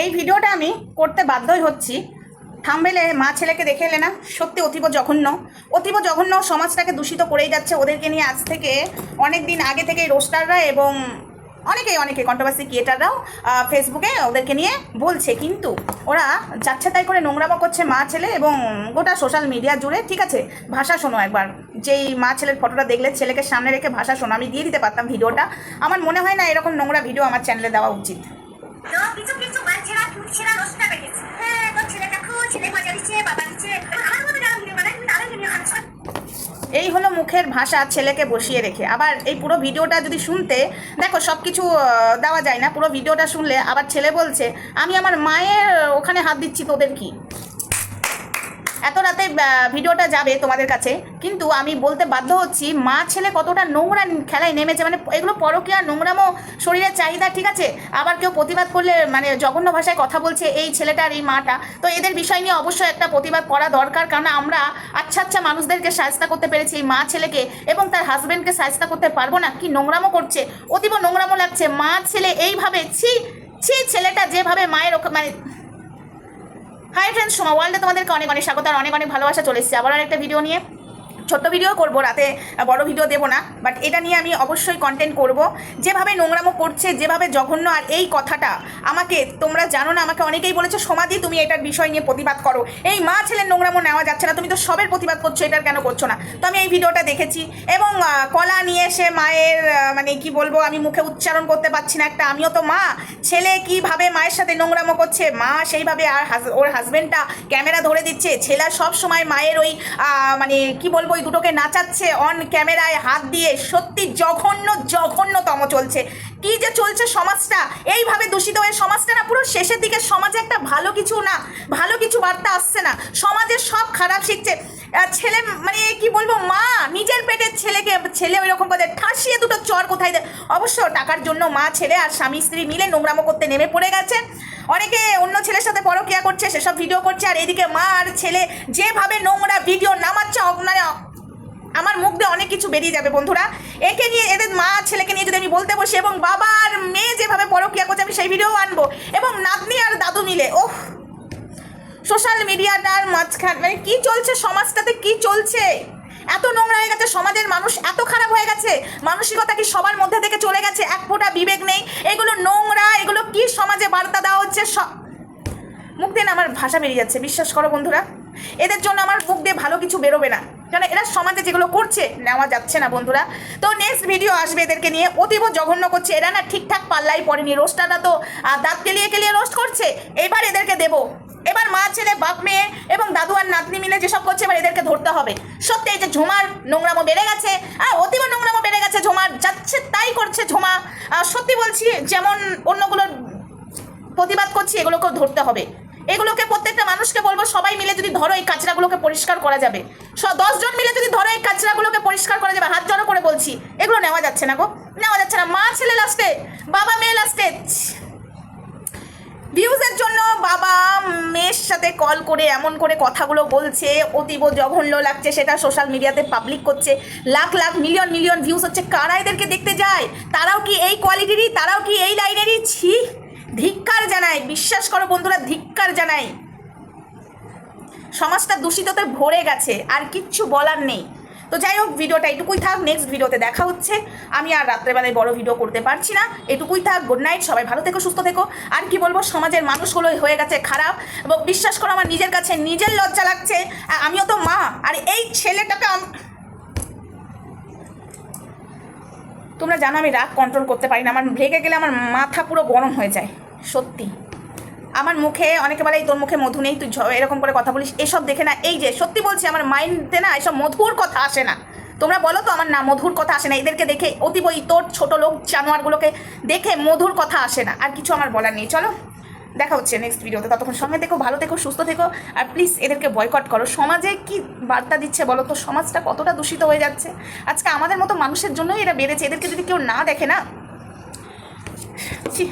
এই ভিডিওটা আমি করতে বাধ্যই হচ্ছি। থামবেলে মা ছেলেকে দেখে এলে না, সত্যি অতীব জঘন্য। অতীব জঘন্য সমাজটাকে দূষিত করেই যাচ্ছে। ওদেরকে নিয়ে আজ থেকে অনেক দিন আগে থেকে রোস্টাররা এবং অনেকেই, অনেকে কন্ট্রোভার্সি ক্রিয়েটাররাও ফেসবুকে ওদেরকে নিয়ে বলছে। কিন্তু ওরা যাচ্ছে তাই করে নোংরামো করছে মা ছেলে এবং গোটা সোশ্যাল মিডিয়া জুড়ে। ঠিক আছে, ভাষা শোনো একবার। যেই মা ছেলের ফটোটা দেখলে ছেলেকে সামনে রেখে ভাষা শোনো। আমি দিয়ে দিতে পারতাম ভিডিওটা। আমার মনে হয় না এরকম নোংরা ভিডিও আমার চ্যানেলে দেওয়া উচিত। হ্যাঁ তোর ছেলেটা খুব ছেলে মজা দিচ্ছে বাবা দিচ্ছে আমার মতো বানায় তুমি এই হলো মুখের ভাষা ছেলেকে বসিয়ে রেখে। আবার এই পুরো ভিডিওটা যদি শুনতে, দেখো সব কিছু দেওয়া যায় না, পুরো ভিডিওটা শুনলে আবার ছেলে বলছে, আমি আমার মায়ের ওখানে হাত দিচ্ছি, তোদের কি? এত রাতে ভিডিওটা যাবে তোমাদের কাছে, কিন্তু আমি বলতে বাধ্য হচ্ছি, মা ছেলে কতটা নোংরা খেলায় নেমেছে মানে এগুলো পরকীয়া, নোংরামো শরীরের চাহিদা, ঠিক আছে? আবার কেউ প্রতিবাদ করলে মানে জঘন্য ভাষায় কথা বলছে এই ছেলেটা আর এই মাটা। তো এদের বিষয় নিয়ে অবশ্যই একটা প্রতিবাদ করা দরকার, কারণ আমরা আচ্ছা আচ্ছা মানুষদেরকে সাজতা করতে পেরেছি মা ছেলেকে, এবং তার হাজব্যান্ডকে সাজতা করতে পারব না, কি নোংরামো করছে? অতীব নোংরামো লাগছে। মা ছেলে এইভাবে, ছি ছি, ছেলেটা যেভাবে মায়ের মানে হাই ফ্রেন্ডস সোমা ওয়ার্ল্ডে তোমাদেরকে অনেক অনেক স্বাগত আর অনেক অনেক ভালোবাসা চলে এসেছি। আবার একটা ভিডিও নিয়ে। ছোট্ট ভিডিও করব, রাতে বড় ভিডিও দেবো না বাট এটা নিয়ে আমি অবশ্যই কন্টেন্ট করব। যেভাবে নোংরামো করছে, যেভাবে জঘন্য, আর এই কথাটা আমাকে, তোমরা জানো না, আমাকে অনেকেই বলেছে, সমাধি, তুমি এটার বিষয় নিয়ে প্রতিবাদ করো। এই মা ছেলের নোংরামো নেওয়া যাচ্ছে না, তুমি তো সবের প্রতিবাদ করছ, এটার কেন করছ না? তো আমি এই ভিডিওটা দেখেছি, এবং কলা নিয়ে এসে মায়ের মানে কি বলব, আমি মুখে উচ্চারণ করতে পারছি না একটা, আমিও তো মা। ছেলে কীভাবে মায়ের সাথে নোংরামো করছে? মা সেইভাবে আর ওর হাজবেন্ডটা ক্যামেরা ধরে দিচ্ছে, ছেলে সব সময় মায়ের ওই মানে কি বলব ওই দুটোকে নাচাচ্ছে অন ক্যামেরায় হাত দিয়ে। সত্যি জঘন্য, জঘন্যতম চলছে। কি যে চলছে সমাজটা? এইভাবে দূষিত হয়ে সমাজটা না, পুরো শেষের দিকে সমাজে একটা ভালো কিছু না, ভালো কিছু বার্তা আসছে না। সমাজের সব খারাপ শিখছে। ছেলে মানে কি বলব, মা, নিজের পেটের ছেলেকে, ছেলে ওই রকম করে ঠাসিয়ে দুটো চর কোথায় দেয় অবশ্য টাকার জন্য মা, ছেলে আর স্বামী, স্ত্রী মিলে নোংরামো করতে নেমে পড়ে গেছে। অনেকে অন্য ছেলের সাথে পরকিয়া করছে, সেসব ভিডিও করছে। আর এদিকে মা আর ছেলে যেভাবে নোংরা ভিডিও নামাচ্ছে আপনারা আমার মুখ দিয়ে অনেক কিছু বেরিয়ে যাবে, বন্ধুরা। একে নিয়ে এদের মা ছেলেকে নিয়ে যদি আমি বলতে বসি, এবং বাবা আর মেয়ে যেভাবে পরকিয়া করছে, আমি সেই ভিডিও আনব। এবং নাতনি আর দাদু মিলে, ওহ! সোশ্যাল মিডিয়াটার মাঝখান মানে কি চলছে সমাজটাতে? কি চলছে? এত নোংরা হয়ে গেছে সমাজের মানুষ, এত খারাপ হয়ে গেছে। মানসিকতা কি সবার মধ্যে থেকে চলে গেছে? এক ফোঁটা বিবেক নেই। এগুলো নোংরা, এগুলো কি সমাজে বার্তা দেওয়া হচ্ছে? মুখ দিয়ে আমার ভাষা বেরিয়ে যাচ্ছে, বিশ্বাস করো বন্ধুরা। এদের জন্য আমার মুখ দিয়ে ভালো কিছু বেরোবে না। কারণ এরা সমাজে যেগুলো করছে, নেওয়া যাচ্ছে না বন্ধুরা। তো নেক্সট ভিডিও আসবে এদেরকে নিয়ে। অতীব জঘন্য করছে। এরা না ঠিকঠাক পাল্লাই পড়েনি। রোস্টাররা তো দাঁত কেলিয়ে কেলিয়ে রোস্ট করছে। এবার এদেরকে দেবো। এবার মা ছেলে, বাপ মেয়ে এবং দাদু আর নাতনি মিলে যেসব করছে, এবার এদেরকে ধরতে হবে। সত্যি এই যে ঝোমার নোংরামো বেড়ে গেছে, আর অতীব নোংরামো বেড়ে গেছে, ঝোমার যাচ্ছে, তাই করছে ঝোমা। সত্যি বলছি, যেমন অন্যগুলোর প্রতিবাদ করছি, এগুলোকেও ধরতে হবে। এগুলোকে প্রত্যেকটা মানুষকে বলব, সবাই মিলে যদি ধরো এই কাঁচরাগুলোকে পরিষ্কার করা যাবে। দশজন মিলে যদি ধরো এই কাঁচরাগুলোকে পরিষ্কার করা যাবে, হাত জড়ো করে বলছি, এগুলো নেওয়া যাচ্ছে না গো। নেওয়া যাচ্ছে না। মা ছেলে লাস্টে, বাবা মেয়ে লাস্টে। ভিউজের জন্য বাবা মেয়ের সাথে কল করে এমন করে কথাগুলো বলছে, অতীব জঘন্য লাগছে সেটা সোশ্যাল মিডিয়াতে পাবলিক করছে। Lakh lakh million million views হচ্ছে। কারা এদেরকে দেখতে যায়? তারাও কি এই কোয়ালিটিরই তারাও কি এই লাইনেরই ছি। ধিক্কার জানাই, বিশ্বাস করো বন্ধুরা, ধিক্কার জানাই। সমাজটা দূষিততে ভরে গেছে, আর কিচ্ছু বলার নেই। তো যাই হোক, ভিডিওটা এটুকুই থাক নেক্সট ভিডিওতে দেখা হচ্ছে। আমি আর রাত্রেবেলায় বড় ভিডিও করতে পারছি না, এটুকুই থাক গুড নাইট সবাই ভালো থেকো, সুস্থ থেকো। আর কি বলব, সমাজের মানুষগুলো হয়ে গেছে খারাপ, এবং বিশ্বাস করো আমার নিজের কাছে নিজের লজ্জা লাগছে আমিও তো মা, আর এই ছেলেটাকে তোমরা জানো আমি রাগ কন্ট্রোল করতে পারি না, আমার ভেগে গেলে আমার মাথা পুরো গরম হয়ে যায়। সত্যি। আমার মুখে, অনেকে বলে তোর মুখে মধু নেই, তুই এরকম করে কথা বলিস, এসব দেখে না। এই যে, সত্যি বলছি, আমার মাইন্ডে না এসব মধুর কথা আসে না। তোমরা বলো তো, আমার না মধুর কথা আসে না। এদেরকে দেখে অতীব ওই তোর ছোটো লোক জানোয়ারগুলোকে দেখে মধুর কথা আসে না। আর কিছু আমার বলার নেই। চলো, দেখা হচ্ছে নেক্সট ভিডিওতে ততক্ষণ সঙ্গে থেকো, ভালো থেকো, সুস্থ থেকো। আর প্লিজ এদেরকে বয়কট করো। সমাজে কি বার্তা দিচ্ছে বলো তো? সমাজটা কতটা দূষিত হয়ে যাচ্ছে? আজকে আমাদের মতো মানুষের জন্যই এরা বেড়েছে। এদেরকে যদি কেউ না দেখে না, ছি।